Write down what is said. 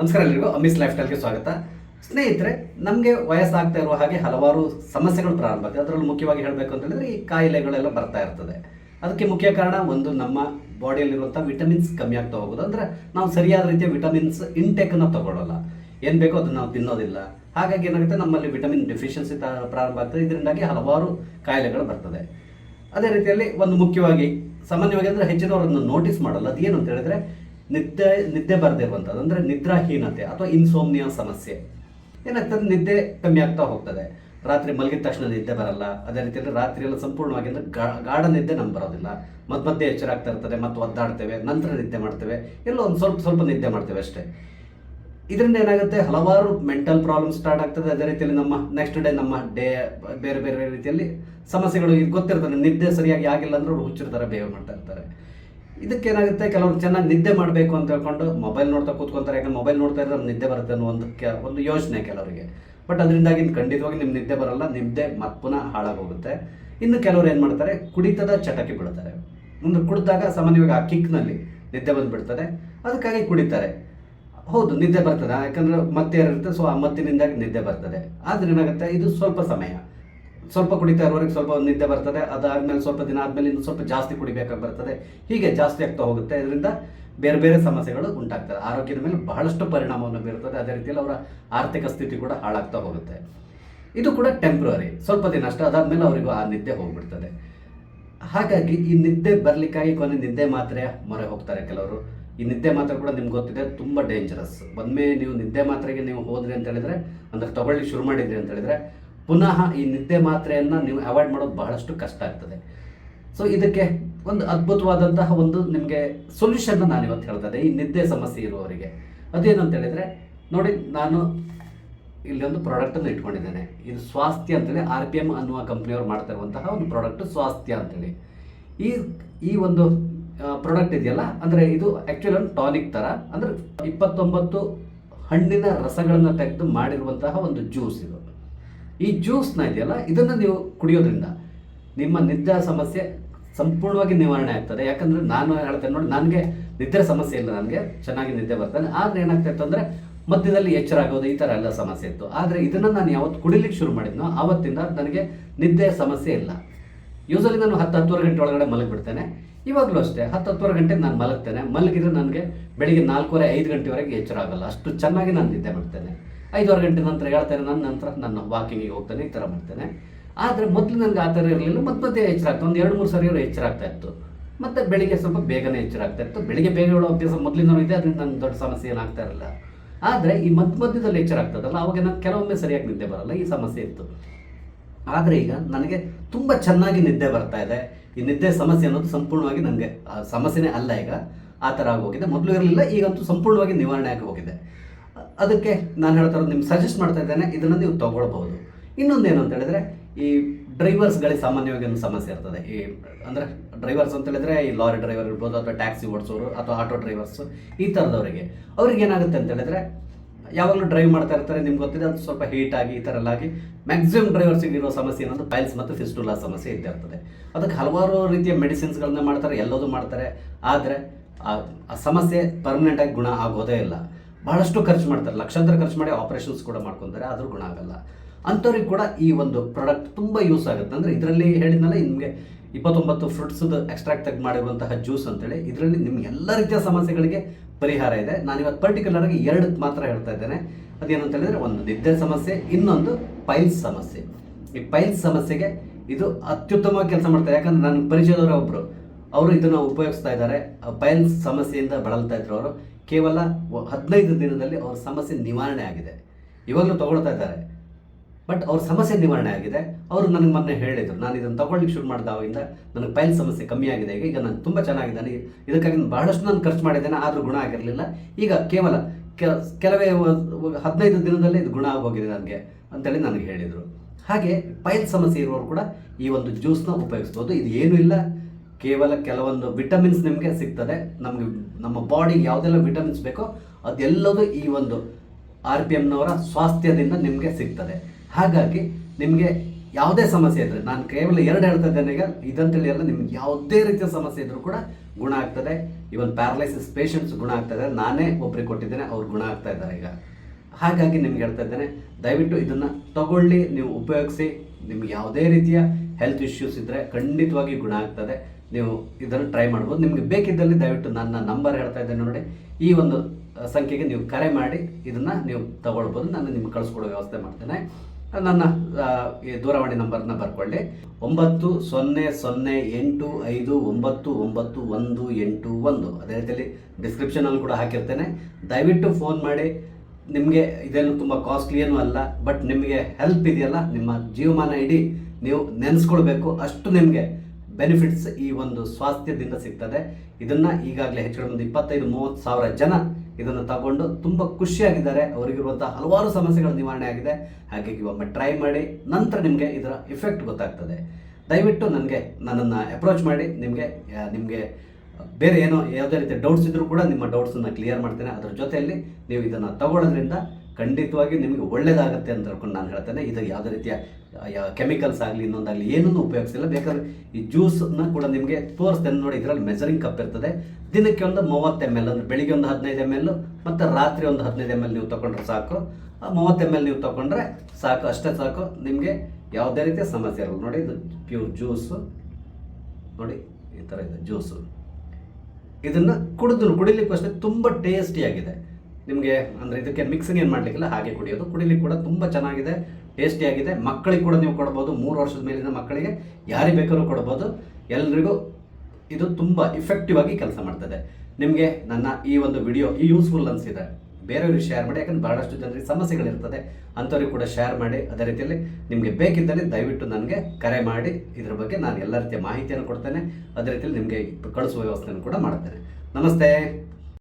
ನಮಸ್ಕಾರ ಎಲ್ಲರಿಗೂ ಅಮಿಸ್ ಲೈಫ್ ಸ್ಟೈಲ್ಗೆ ಸ್ವಾಗತ. ಸ್ನೇಹಿತರೆ, ನಮಗೆ ವಯಸ್ಸಾಗ್ತಾ ಇರುವ ಹಾಗೆ ಹಲವಾರು ಸಮಸ್ಯೆಗಳು ಪ್ರಾರಂಭ ಆಗ್ತದೆ ಅದರಲ್ಲೂ ಮುಖ್ಯವಾಗಿ ಹೇಳಬೇಕು ಅಂತ ಹೇಳಿದ್ರೆ ಈ ಕಾಯಿಲೆಗಳೆಲ್ಲ ಬರ್ತಾ ಇರ್ತದೆ. ಅದಕ್ಕೆ ಮುಖ್ಯ ಕಾರಣ ಒಂದು, ನಮ್ಮ ಬಾಡಿಯಲ್ಲಿರುವಂಥ ವಿಟಮಿನ್ಸ್ ಕಮ್ಮಿ ಆಗ್ತಾ ಹೋಗೋದು. ಅಂದರೆ ನಾವು ಸರಿಯಾದ ರೀತಿಯ ವಿಟಮಿನ್ಸ್ ಇಂಟೇಕನ್ನು ತಗೊಳ್ಳಲ್ಲ ಏನು ಬೇಕೋ ಅದನ್ನು ನಾವು ತಿನ್ನೋದಿಲ್ಲ. ಹಾಗಾಗಿ ಏನಾಗುತ್ತೆ, ನಮ್ಮಲ್ಲಿ ವಿಟಮಿನ್ ಡೆಫಿಷಿಯನ್ಸಿ ಪ್ರಾರಂಭ ಆಗ್ತದೆ. ಇದರಿಂದಾಗಿ ಹಲವಾರು ಕಾಯಿಲೆಗಳು ಬರ್ತದೆ. ಅದೇ ರೀತಿಯಲ್ಲಿ ಒಂದು ಮುಖ್ಯವಾಗಿ, ಸಾಮಾನ್ಯವಾಗಿ ಅಂದರೆ ಹೆಚ್ಚಿನವರನ್ನು ನೋಟಿಸ್ ಮಾಡಲ್ಲ. ಅದೇನು ಅಂತ ಹೇಳಿದ್ರೆ ನಿದ್ದೆ ನಿದ್ದೆ ಬರದೇ ಇರುವಂಥದ್ದು ಅಂದರೆ ನಿದ್ರಾಹೀನತೆ ಅಥವಾ ಇನ್ಸೋಮ್ನಿಯಾ ಸಮಸ್ಯೆ. ಏನಾಗ್ತದೆ? ನಿದ್ದೆ ಕಮ್ಮಿ ಆಗ್ತಾ ಹೋಗ್ತದೆ. ರಾತ್ರಿ ಮಲಗಿದ ತಕ್ಷಣ ನಿದ್ದೆ ಬರಲ್ಲ. ಅದೇ ರೀತಿಯಲ್ಲಿ ರಾತ್ರಿ ಎಲ್ಲ ಸಂಪೂರ್ಣವಾಗಿ ಅಂದರೆ ಗಾಢ ನಿದ್ದೆ ನಮ್ಗೆ ಬರೋದಿಲ್ಲ. ಮಧ್ಯ ಮಧ್ಯೆ ಎಚ್ಚರ ಆಗ್ತಾ ಇರ್ತದೆ, ಮತ್ತು ಒದ್ದಾಡ್ತೇವೆ, ನಂತರ ನಿದ್ದೆ ಮಾಡ್ತೇವೆ. ಎಲ್ಲೋ ಒಂದು ಸ್ವಲ್ಪ ಸ್ವಲ್ಪ ನಿದ್ದೆ ಮಾಡ್ತೇವೆ ಅಷ್ಟೇ. ಇದರಿಂದ ಏನಾಗುತ್ತೆ? ಹಲವಾರು ಮೆಂಟಲ್ ಪ್ರಾಬ್ಲಮ್ ಸ್ಟಾರ್ಟ್ ಆಗ್ತದೆ. ಅದೇ ರೀತಿಯಲ್ಲಿ ನಮ್ಮ ನೆಕ್ಸ್ಟ್ ಡೇ ನಮ್ಮ ಡೇ ಬೇರೆ ಬೇರೆ ರೀತಿಯಲ್ಲಿ ಸಮಸ್ಯೆಗಳು ಗೊತ್ತಿರ್ತದೆ. ನಿದ್ದೆ ಸರಿಯಾಗಿ ಆಗಿಲ್ಲ ಅಂದ್ರೆ ಅವ್ರು ಹುಚ್ಚರ ಥರ ಮಾಡ್ತಾ ಇರ್ತಾರೆ. ಇದಕ್ಕೇನಾಗುತ್ತೆ? ಕೆಲವರು ಚೆನ್ನಾಗಿ ನಿದ್ದೆ ಮಾಡಬೇಕು ಅಂತ ಹೇಳ್ಕೊಂಡು ಮೊಬೈಲ್ ನೋಡ್ತಾ ಕೂತ್ಕೊಂತಾರೆ. ಯಾಕಂದ್ರೆ ಮೊಬೈಲ್ ನೋಡ್ತಾ ಇದ್ರೆ ನಿದ್ದೆ ಬರುತ್ತೆ ಅನ್ನೋ ಒಂದು ಕೆ ಒಂದು ಯೋಚನೆ ಕೆಲವರಿಗೆ. ಬಟ್ ಅದರಿಂದಾಗಿ ಖಂಡಿತವಾಗಿ ನಿಮ್ಮ ನಿದ್ದೆ ಬರಲ್ಲ, ನಿದ್ದೆ ಮತ್ತೆ ಪುನಃ ಹಾಳಾಗೋಗುತ್ತೆ. ಇನ್ನು ಕೆಲವರು ಏನು ಮಾಡ್ತಾರೆ? ಕುಡಿತದ ಚಟಕ್ಕೆ ಬೀಳ್ತಾರೆ. ಒಂದು ಕುಡಿದಾಗ ಸಾಮಾನ್ಯವಾಗಿ ಆ ಕಿಕ್ನಲ್ಲಿ ನಿದ್ದೆ ಬಂದುಬಿಡ್ತದೆ. ಅದಕ್ಕಾಗಿ ಕುಡಿತಾರೆ. ಹೌದು, ನಿದ್ದೆ ಬರ್ತದೆ. ಯಾಕಂದ್ರೆ ಮತ್ತೆ ಇರುತ್ತೆ ಸೊ ಆ ಮತ್ತಿನಿಂದಾಗಿ ನಿದ್ದೆ ಬರ್ತದೆ. ಆದ್ರೆ ಏನಾಗುತ್ತೆ ಇದು ಸ್ವಲ್ಪ ಸಮಯ. ಸ್ವಲ್ಪ ಕುಡಿತಾ ಇರೋರಿಗೆ ಸ್ವಲ್ಪ ನಿದ್ದೆ ಬರ್ತದೆ. ಅದಾದ್ಮೇಲೆ ಸ್ವಲ್ಪ ದಿನ ಆದ್ಮೇಲೆ ಇನ್ನು ಸ್ವಲ್ಪ ಜಾಸ್ತಿ ಕುಡಿಬೇಕಾಗಿ ಬರ್ತದೆ. ಹೀಗೆ ಜಾಸ್ತಿ ಆಗ್ತಾ ಹೋಗುತ್ತೆ. ಇದರಿಂದ ಬೇರೆ ಬೇರೆ ಸಮಸ್ಯೆಗಳು ಉಂಟಾಗ್ತದೆ ಆರೋಗ್ಯದ ಮೇಲೆ ಬಹಳಷ್ಟು ಪರಿಣಾಮವನ್ನು ಬೀರುತ್ತದೆ ಅದೇ ರೀತಿಯಲ್ಲಿ ಅವರ ಆರ್ಥಿಕ ಸ್ಥಿತಿ ಕೂಡ ಹಾಳಾಗ್ತಾ ಹೋಗುತ್ತೆ. ಇದು ಕೂಡ ಟೆಂಪ್ರವರಿ ಸ್ವಲ್ಪ ದಿನ ಅಷ್ಟೇ. ಅದಾದ್ಮೇಲೆ ಅವರಿಗೂ ಆ ನಿದ್ದೆ ಹೋಗ್ಬಿಡ್ತದೆ. ಹಾಗಾಗಿ ಈ ನಿದ್ದೆ ಬರಲಿಕ್ಕಾಗಿ ಕೊನೆ ನಿದ್ದೆ ಮಾತ್ರೆ ಮೊರೆ ಹೋಗ್ತಾರೆ ಕೆಲವರು. ಈ ನಿದ್ದೆ ಮಾತ್ರೆ ಕೂಡ ನಿಮ್ಗೆ ಗೊತ್ತಿದೆ, ತುಂಬ ಡೇಂಜರಸ್ ಒಮ್ಮೆ ನೀವು ನಿದ್ದೆ ಮಾತ್ರೆಗೆ ನೀವು ಹೋದ್ರಿ ಅಂತ ಹೇಳಿದ್ರೆ, ಅಂದ್ರೆ ತಗೊಳ್ಳಿ, ಶುರು ಮಾಡಿದ್ರಿ ಅಂತ ಹೇಳಿದ್ರೆ ಪುನಃ ಈ ನಿದ್ದೆ ಮಾತ್ರೆಯನ್ನು ನೀವು ಅವಾಯ್ಡ್ ಮಾಡೋದು ಬಹಳಷ್ಟು ಕಷ್ಟ ಆಗ್ತದೆ. ಸೊ ಇದಕ್ಕೆ ಒಂದು ಅದ್ಭುತವಾದಂತಹ ಒಂದು ನಿಮಗೆ ಸೊಲ್ಯೂಷನ್ನ ನಾನು ಇವತ್ತು ಹೇಳ್ತದೆ ಈ ನಿದ್ದೆ ಸಮಸ್ಯೆ ಇರುವವರಿಗೆ. ಅದೇನಂತ ಹೇಳಿದ್ರೆ, ನೋಡಿ, ನಾನು ಇಲ್ಲಿ ಒಂದು ಪ್ರಾಡಕ್ಟನ್ನು ಇಟ್ಕೊಂಡಿದ್ದೇನೆ. ಇದು ಸ್ವಾಸ್ಥ್ಯ ಅಂತೇಳಿ ಆರ್ ಪಿ ಎಂ ಅನ್ನುವ ಕಂಪ್ನಿಯವರು ಮಾಡ್ತಾ ಇರುವಂತಹ ಒಂದು ಪ್ರಾಡಕ್ಟ್ ಸ್ವಾಸ್ಥ್ಯ ಅಂತೇಳಿ. ಈ ಈ ಒಂದು ಪ್ರಾಡಕ್ಟ್ ಇದೆಯಲ್ಲ, ಅಂದರೆ ಇದು ಆ್ಯಕ್ಚುಲಿ ಒಂದು ಟಾನಿಕ್ ಥರ ಅಂದರೆ ಇಪ್ಪತ್ತೊಂಬತ್ತು ಹಣ್ಣಿನ ರಸಗಳನ್ನು ತೆಗೆದು ಮಾಡಿರುವಂತಹ ಒಂದು ಜ್ಯೂಸ್ ಇದು. ಈ ಜ್ಯೂಸ್ನ ಇದೆಯಲ್ಲ, ಇದನ್ನು ನೀವು ಕುಡಿಯೋದ್ರಿಂದ ನಿಮ್ಮ ನಿದ್ರಾ ಸಮಸ್ಯೆ ಸಂಪೂರ್ಣವಾಗಿ ನಿವಾರಣೆ ಆಗ್ತದೆ. ಯಾಕಂದ್ರೆ ನಾನು ಹೇಳ್ತೇನೆ ನೋಡಿ, ನನಗೆ ನಿದ್ರೆ ಸಮಸ್ಯೆ ಇಲ್ಲ ನನಗೆ, ಚೆನ್ನಾಗಿ ನಿದ್ದೆ ಬರ್ತದೆ. ಆದರೆ ಏನಾಗ್ತಾ ಇತ್ತು ಅಂದರೆ ಮಧ್ಯದಲ್ಲಿ ಎಚ್ಚರ ಆಗೋದು, ಈ ಥರ ಎಲ್ಲ ಸಮಸ್ಯೆ ಇತ್ತು. ಆದರೆ ಇದನ್ನು ನಾನು ಯಾವತ್ತು ಕುಡಿಲಿಕ್ಕೆ ಶುರು ಮಾಡಿದ್ನೋ, ಆವತ್ತಿಂದ ನನಗೆ ನಿದ್ದೆ ಸಮಸ್ಯೆ ಇಲ್ಲ. ಯೂಸಲಿ ನಾನು ಹತ್ತು ಹತ್ತುವರೆ ಗಂಟೆ ಒಳಗಡೆ ಮಲಗಿಬಿಡ್ತೇನೆ. ಇವಾಗಲೂ ಅಷ್ಟೇ, ಹತ್ತು ಹತ್ತುವರೆ ಗಂಟೆಗೆ ನಾನು ಮಲಗ್ತೇನೆ. ಮಲಗಿದ್ರೆ ನನಗೆ ಬೆಳಿಗ್ಗೆ ನಾಲ್ಕೂವರೆ, ಐದು ಗಂಟೆವರೆಗೆ ಎಚ್ಚರ ಆಗಲ್ಲ. ಅಷ್ಟು ಚೆನ್ನಾಗಿ ನಾನು ನಿದ್ದೆ ಮಾಡ್ತೇನೆ. ಐದುವರೆ ಗಂಟೆ ನಂತರ ಹೇಳ್ತೇನೆ ನನ್ನ ನಂತರ ನನ್ನ ವಾಕಿಂಗಿಗೆ ಹೋಗ್ತೇನೆ, ಈ ಥರ ಮಾಡ್ತೇನೆ. ಆದರೆ ಮೊದಲು ನನಗೆ ಆ ಥರ ಇರಲಿಲ್ಲ, ಮತ್ತೆ ಮತ್ತೆ ಎಚ್ಚರ ಆಗ್ತದೆ ಒಂದು ಎರಡು, ಮೂರು ಸರಿ ಎಚ್ಚರ ಆಗ್ತಾ ಇತ್ತು. ಮತ್ತು ಬೆಳಿಗ್ಗೆ ಸ್ವಲ್ಪ ಬೇಗನೆ ಎಚ್ಚರ ಆಗ್ತಾ ಇತ್ತು. ಬೆಳಿಗ್ಗೆ ಬೇಗ ಹೇಳೋ ಅಭ್ಯಾಸ ಮೊದಲಿಂದನೂ ಇದೆ ಅದರಿಂದ ನನ್ನ ದೊಡ್ಡ ಸಮಸ್ಯೆ ಏನಾಗ್ತಾ ಇರಲಿಲ್ಲ ಆದರೆ ಈ ಮಧ್ಯ ಮಧ್ಯದಲ್ಲಿ ಎಚ್ಚರ ಆಗ್ತದಲ್ಲ ಅವಾಗ ನಾನು ಕೆಲವೊಮ್ಮೆ ಸರಿಯಾಗಿ ನಿದ್ದೆ ಬರಲ್ಲ, ಈ ಸಮಸ್ಯೆ ಇತ್ತು. ಆದರೆ ಈಗ ನನಗೆ ತುಂಬ ಚೆನ್ನಾಗಿ ನಿದ್ದೆ ಬರ್ತಾ ಇದೆ. ಈ ನಿದ್ದೆ ಸಮಸ್ಯೆ ಅನ್ನೋದು ಸಂಪೂರ್ಣವಾಗಿ ನನಗೆ ಸಮಸ್ಯೆನೇ ಅಲ್ಲ ಈಗ. ಆ ಥರ ಆಗೋಗಿದೆ ಮೊದಲು ಇರಲಿಲ್ಲ, ಈಗಂತೂ ಸಂಪೂರ್ಣವಾಗಿ ನಿವಾರಣೆ ಆಗಿ ಹೋಗಿದೆ. ಅದಕ್ಕೆ ನಾನು ಹೇಳ್ತಾ ಇರೋದು ನಿಮ್ಗೆ ಸಜೆಸ್ಟ್ ಮಾಡ್ತಾ ಇದ್ದೇನೆ, ಇದನ್ನು ನೀವು ತೊಗೊಳ್ಬೋದು ಇನ್ನೊಂದೇನು ಅಂತ ಹೇಳಿದ್ರೆ, ಈ ಡ್ರೈವರ್ಸ್ಗಳಿಗೆ ಸಾಮಾನ್ಯವಾಗಿ ಒಂದು ಸಮಸ್ಯೆ ಇರ್ತದೆ. ಈ ಅಂದರೆ ಡ್ರೈವರ್ಸ್ ಅಂತ ಹೇಳಿದ್ರೆ, ಈ ಲಾರಿ ಡ್ರೈವರ್ ಇರ್ಬೋದು ಅಥವಾ ಟ್ಯಾಕ್ಸಿ ಓಡಿಸೋರು ಅಥವಾ ಆಟೋ ಡ್ರೈವರ್ಸ್, ಈ ಥರದವರಿಗೆ ಅವ್ರಿಗೆ ಏನಾಗುತ್ತೆ ಅಂತ ಹೇಳಿದ್ರೆ, ಯಾವಾಗಲೂ ಡ್ರೈವ್ ಮಾಡ್ತಾ ಇರ್ತಾರೆ, ನಿಮ್ಗೆ ಗೊತ್ತಿದೆ, ಅದು ಸ್ವಲ್ಪ ಹೀಟ್ ಆಗಿ ಈ ಥರ ಎಲ್ಲ ಆಗಿ ಮ್ಯಾಕ್ಸಿಮಮ್ ಡ್ರೈವರ್ಸಿಗೆ ಇರೋ ಸಮಸ್ಯೆ ಏನಂದ್ರೆ ಪೈಲ್ಸ್ ಮತ್ತು ಫಿಸ್ಟುಲಾ ಸಮಸ್ಯೆ ಇದ್ದೇ ಇರ್ತದೆ. ಅದಕ್ಕೆ ಹಲವಾರು ರೀತಿಯ ಮೆಡಿಸಿನ್ಸ್ಗಳನ್ನ ಮಾಡ್ತಾರೆ, ಎಲ್ಲದೂ ಮಾಡ್ತಾರೆ. ಆದರೆ ಆ ಸಮಸ್ಯೆ ಪರ್ಮನೆಂಟ್ ಆಗಿ ಗುಣ ಆಗೋದೇ ಇಲ್ಲ. ಬಹಳಷ್ಟು ಖರ್ಚು ಮಾಡ್ತಾರೆ. ಲಕ್ಷಾಂತರ ಖರ್ಚು ಮಾಡಿ ಆಪರೇಷನ್ಸ್ ಕೂಡ ಮಾಡ್ಕೊತಾರೆ. ಆದರೂ ಗುಣ ಆಗಲ್ಲ. ಅಂಥವ್ರಿಗೆ ಕೂಡ ಈ ಒಂದು ಪ್ರಾಡಕ್ಟ್ ತುಂಬ ಯೂಸ್ ಆಗುತ್ತೆ. ಅಂದರೆ ಇದರಲ್ಲಿ ಹೇಳಿದ್ನಲ್ಲ ನಿಮಗೆ ಇಪ್ಪತ್ತೊಂಬತ್ತು ಫ್ರೂಟ್ಸದ ಎಕ್ಸ್ಟ್ರಾಕ್ಟ್ ತೆಗೆದು ಮಾಡಿರುವಂತಹ ಜ್ಯೂಸ್ ಅಂತೇಳಿ, ಇದರಲ್ಲಿ ನಿಮ್ಗೆ ಎಲ್ಲ ರೀತಿಯ ಸಮಸ್ಯೆಗಳಿಗೆ ಪರಿಹಾರ ಇದೆ. ನಾನು ಇವತ್ತು ಪರ್ಟಿಕ್ಯುಲರ್ ಆಗಿ ಎರಡು ಮಾತ್ರ ಹೇಳ್ತಾ ಇದ್ದೇನೆ. ಅದೇನು ಅಂತ ಹೇಳಿದ್ರೆ, ಒಂದು ನಿದ್ದೆ ಸಮಸ್ಯೆ, ಇನ್ನೊಂದು ಪೈಲ್ಸ್ ಸಮಸ್ಯೆ. ಈ ಪೈಲ್ಸ್ ಸಮಸ್ಯೆಗೆ ಇದು ಅತ್ಯುತ್ತಮವಾಗಿ ಕೆಲಸ ಮಾಡ್ತಾರೆ. ಯಾಕಂದ್ರೆ ನನ್ನ ಪರಿಚಯದವರ ಒಬ್ಬರು ಅವರು ಇದನ್ನು ಉಪಯೋಗಿಸ್ತಾ ಇದ್ದಾರೆ. ಪೈಲ್ಸ್ ಸಮಸ್ಯೆಯಿಂದ ಬಳಲ್ತಾ ಇದ್ರು ಅವರು. ಕೇವಲ ಹದಿನೈದು ದಿನದಲ್ಲಿ ಅವ್ರ ಸಮಸ್ಯೆ ನಿವಾರಣೆ ಆಗಿದೆ. ಇವಾಗಲೂ ತಗೊಳ್ತಾ ಇದ್ದಾರೆ. ಬಟ್ ಅವ್ರ ಸಮಸ್ಯೆ ನಿವಾರಣೆ ಆಗಿದೆ. ಅವರು ನನಗೆ ಮೊನ್ನೆ ಹೇಳಿದರು, ನಾನು ಇದನ್ನು ತಗೊಳ್ಳಿಕ್ಕೆ ಶುರು ಮಾಡಿದಾಗಿಂದ ನನಗೆ ಪೈಲ್ ಸಮಸ್ಯೆ ಕಮ್ಮಿ ಆಗಿದೆ. ಈಗ ಈಗ ನಾನು ತುಂಬ ಚೆನ್ನಾಗಿದ್ದಾನೆ. ಇದಕ್ಕಾಗಿ ಬಹಳಷ್ಟು ನಾನು ಖರ್ಚು ಮಾಡಿದ್ದೇನೆ, ಆದರೂ ಗುಣ ಆಗಿರಲಿಲ್ಲ. ಈಗ ಕೇವಲ ಕೆಲವೇ ಹದಿನೈದು ದಿನದಲ್ಲೇ ಇದು ಗುಣ ಆಗೋಗಿದೆ ನನಗೆ ಅಂತೇಳಿ ನನಗೆ ಹೇಳಿದರು. ಹಾಗೆ ಪೈಲ್ ಸಮಸ್ಯೆ ಇರುವವರು ಕೂಡ ಈ ಒಂದು ಜ್ಯೂಸ್ನ ಉಪಯೋಗಿಸ್ಬೋದು. ಇದು ಏನೂ ಇಲ್ಲ. ಕೇವಲ ಕೆಲವೊಂದು ವಿಟಮಿನ್ಸ್ ನಿಮಗೆ ಸಿಗ್ತದೆ. ನಮಗೆ ನಮ್ಮ ಬಾಡಿಗೆ ಯಾವುದೆಲ್ಲ ವಿಟಮಿನ್ಸ್ ಬೇಕೋ ಅದೆಲ್ಲದೂ ಈ ಒಂದು ಆರ್ ಪಿ ಎಮ್ನವರ ಸ್ವಾಸ್ಥ್ಯದಿಂದ ನಿಮಗೆ ಸಿಗ್ತದೆ. ಹಾಗಾಗಿ ನಿಮಗೆ ಯಾವುದೇ ಸಮಸ್ಯೆ ಇದ್ರೆ, ನಾನು ಕೇವಲ ಎರಡು ಹೇಳ್ತಾ ಇದ್ದೇನೆ ಈಗ, ಇದಂತೇಳಿ ಎಲ್ಲ ನಿಮ್ಗೆ ಯಾವುದೇ ರೀತಿಯ ಸಮಸ್ಯೆ ಇದ್ದರೂ ಕೂಡ ಗುಣ ಆಗ್ತದೆ. ಇವನ್ ಪ್ಯಾರಲೈಸಿಸ್ ಪೇಷಂಟ್ಸ್ ಗುಣ ಆಗ್ತಾ ಇದ್ದಾರೆ. ನಾನೇ ಒಬ್ಬರಿಗೆ ಕೊಟ್ಟಿದ್ದೇನೆ, ಅವ್ರು ಗುಣ ಆಗ್ತಾ ಇದ್ದಾರೆ ಈಗ. ಹಾಗಾಗಿ ನಿಮ್ಗೆ ಹೇಳ್ತಾ ಇದ್ದೇನೆ, ದಯವಿಟ್ಟು ಇದನ್ನು ತಗೊಳ್ಳಿ, ನೀವು ಉಪಯೋಗಿಸಿ. ನಿಮ್ಗೆ ಯಾವುದೇ ರೀತಿಯ ಹೆಲ್ತ್ ಇಶ್ಯೂಸ್ ಇದ್ದರೆ ಖಂಡಿತವಾಗಿ ಗುಣ ಆಗ್ತದೆ. ನೀವು ಇದನ್ನು ಟ್ರೈ ಮಾಡ್ಬೋದು. ನಿಮಗೆ ಬೇಕಿದ್ದಲ್ಲಿ ದಯವಿಟ್ಟು ನನ್ನ ನಂಬರ್ ಹೇಳ್ತಾ ಇದ್ದೇನೆ ನೋಡಿ. ಈ ಒಂದು ಸಂಖ್ಯೆಗೆ ನೀವು ಕರೆ ಮಾಡಿ, ಇದನ್ನು ನೀವು ತಗೊಳ್ಬೋದು. ನಾನು ನಿಮ್ಗೆ ಕಳಿಸ್ಕೊಡೋ ವ್ಯವಸ್ಥೆ ಮಾಡ್ತೇನೆ. ನನ್ನ ಈ ದೂರವಾಣಿ ನಂಬರ್ನ ಬರ್ಕೊಳ್ಳಿ. ಒಂಬತ್ತು ಸೊನ್ನೆ ಸೊನ್ನೆ ಎಂಟು ಐದು ಒಂಬತ್ತು ಒಂಬತ್ತು ಒಂದು ಎಂಟು ಒಂದು. ಅದೇ ರೀತಿಯಲ್ಲಿ ಡಿಸ್ಕ್ರಿಪ್ಷನಲ್ಲಿ ಕೂಡ ಹಾಕಿರ್ತೇನೆ. ದಯವಿಟ್ಟು ಫೋನ್ ಮಾಡಿ. ನಿಮಗೆ ಇದೇನು ತುಂಬ ಕಾಸ್ಟ್ಲಿ ಏನೂ ಅಲ್ಲ ಬಟ್ ನಿಮಗೆ ಹೆಲ್ಪ್ ಇದೆಯಲ್ಲ, ನಿಮ್ಮ ಜೀವಮಾನ ಇಡೀ ನೀವು ನೆನೆಸ್ಕೊಳ್ಬೇಕು. ಅಷ್ಟು ನಿಮಗೆ ಬೆನಿಫಿಟ್ಸ್ ಈ ಒಂದು ಸ್ವಾಸ್ಥ್ಯದಿಂದ ಸಿಗ್ತದೆ. ಇದನ್ನು ಈಗಾಗಲೇ ಹೆಚ್ಚು ಒಂದು ಇಪ್ಪತ್ತೈದು, ಮೂವತ್ತು ಸಾವಿರ ಜನ ಇದನ್ನು ತಗೊಂಡು ತುಂಬ ಖುಷಿಯಾಗಿದ್ದಾರೆ. ಅವರಿಗಿರುವಂಥ ಹಲವಾರು ಸಮಸ್ಯೆಗಳ ನಿವಾರಣೆ ಆಗಿದೆ. ಹಾಗಾಗಿ ಒಮ್ಮೆ ಟ್ರೈ ಮಾಡಿ ನಂತರ ನಿಮಗೆ ಇದರ ಇಫೆಕ್ಟ್ ಗೊತ್ತಾಗ್ತದೆ. ದಯವಿಟ್ಟು ನನಗೆ ನನ್ನನ್ನು ಅಪ್ರೋಚ್ ಮಾಡಿ. ನಿಮಗೆ ನಿಮಗೆ ಬೇರೆ ಏನೋ ಯಾವುದೇ ರೀತಿಯ ಡೌಟ್ಸ್ ಇದ್ದರೂ ಕೂಡ ನಿಮ್ಮ ಡೌಟ್ಸನ್ನು ಕ್ಲಿಯರ್ ಮಾಡ್ತೇನೆ. ಅದರ ಜೊತೆಯಲ್ಲಿ ನೀವು ಇದನ್ನು ತಗೊಳ್ಳೋದ್ರಿಂದ ಖಂಡಿತವಾಗಿ ನಿಮಗೆ ಒಳ್ಳೇದಾಗುತ್ತೆ ಅಂತ ಹೇಳ್ಕೊಂಡು ನಾನು ಹೇಳ್ತೇನೆ. ಇದು ಯಾವುದೇ ರೀತಿಯ ಕೆಮಿಕಲ್ಸ್ ಆಗಲಿ ಇನ್ನೊಂದಾಗಲಿ ಏನನ್ನೂ ಉಪಯೋಗಿಸಿಲ್ಲ ಬೇಕಾದ್ರೆ ಈ ಜ್ಯೂಸನ್ನ ಕೂಡ ನಿಮಗೆ ತೋರಿಸ್ತೇನೆ ನೋಡಿ, ಇದರಲ್ಲಿ ಮೆಜರಿಂಗ್ ಕಪ್ ಇರ್ತದೆ. ದಿನಕ್ಕೆ ಒಂದು ಮೂವತ್ತು ಎಂ ಎಲ್ ಅಂದರೆ ಬೆಳಿಗ್ಗೆ ಒಂದು ಹದಿನೈದು ಎಂ ಎಲ್ ಮತ್ತು ರಾತ್ರಿ ಒಂದು ಹದಿನೈದು ಎಂ ಎಲ್ ನೀವು ತೊಗೊಂಡ್ರೆ ಸಾಕು. ಆ ಮೂವತ್ತು ಎಂ ಎಲ್ ನೀವು ತೊಗೊಂಡ್ರೆ ಸಾಕು, ಅಷ್ಟೇ ಸಾಕು. ನಿಮಗೆ ಯಾವುದೇ ರೀತಿಯ ಸಮಸ್ಯೆ ಇರಲ್ಲ. ನೋಡಿ, ಇದು ಪ್ಯೂರ್ ಜ್ಯೂಸು ನೋಡಿ, ಈ ಥರ ಇದೆ ಜ್ಯೂಸು ಇದನ್ನು ಕುಡಿದ್ರು, ಕುಡಿಲಿಕ್ಕೂ ಅಷ್ಟೇ ತುಂಬ ಟೇಸ್ಟಿಯಾಗಿದೆ ನಿಮಗೆ ಅಂದರೆ ಇದಕ್ಕೆ ಮಿಕ್ಸಿಂಗ್ ಏನು ಮಾಡಲಿಕ್ಕಿಲ್ಲ, ಹಾಗೆ ಕುಡಿಯೋದು. ಕುಡಿಲಿಕ್ಕೆ ಕೂಡ ತುಂಬ ಚೆನ್ನಾಗಿದೆ ಟೇಸ್ಟಿಯಾಗಿದೆ ಮಕ್ಕಳಿಗೆ ಕೂಡ ನೀವು ಕೊಡ್ಬೋದು. ಮೂರು ವರ್ಷದ ಮೇಲಿನ ಮಕ್ಕಳಿಗೆ ಯಾರಿಗೆ ಬೇಕಾದ್ರೂ ಕೊಡ್ಬೋದು. ಎಲ್ರಿಗೂ ಇದು ತುಂಬ ಇಫೆಕ್ಟಿವ್ ಆಗಿ ಕೆಲಸ ಮಾಡ್ತದೆ. ನಿಮಗೆ ನನ್ನ ಈ ಒಂದು ವಿಡಿಯೋ ಈ ಯೂಸ್ಫುಲ್ ಅನಿಸಿದೆ. ಬೇರೆಯವ್ರಿಗೆ ಶೇರ್ ಮಾಡಿ, ಯಾಕಂದ್ರೆ ಬಹಳಷ್ಟು ಜನರಿಗೆ ಸಮಸ್ಯೆಗಳಿರ್ತದೆ. ಅಂಥವ್ರಿಗೆ ಕೂಡ ಶೇರ್ ಮಾಡಿ. ಅದೇ ರೀತಿಯಲ್ಲಿ ನಿಮಗೆ ಬೇಕಿದ್ದಲ್ಲಿ ದಯವಿಟ್ಟು ನನಗೆ ಕರೆ ಮಾಡಿ. ಇದ್ರ ಬಗ್ಗೆ ನಾನು ಎಲ್ಲ ರೀತಿಯ ಮಾಹಿತಿಯನ್ನು ಕೊಡ್ತೇನೆ. ಅದೇ ರೀತಿಯಲ್ಲಿ ನಿಮಗೆ ಕಳಿಸುವ ವ್ಯವಸ್ಥೆಯನ್ನು ಕೂಡ ಮಾಡ್ತೇನೆ. ನಮಸ್ತೆ.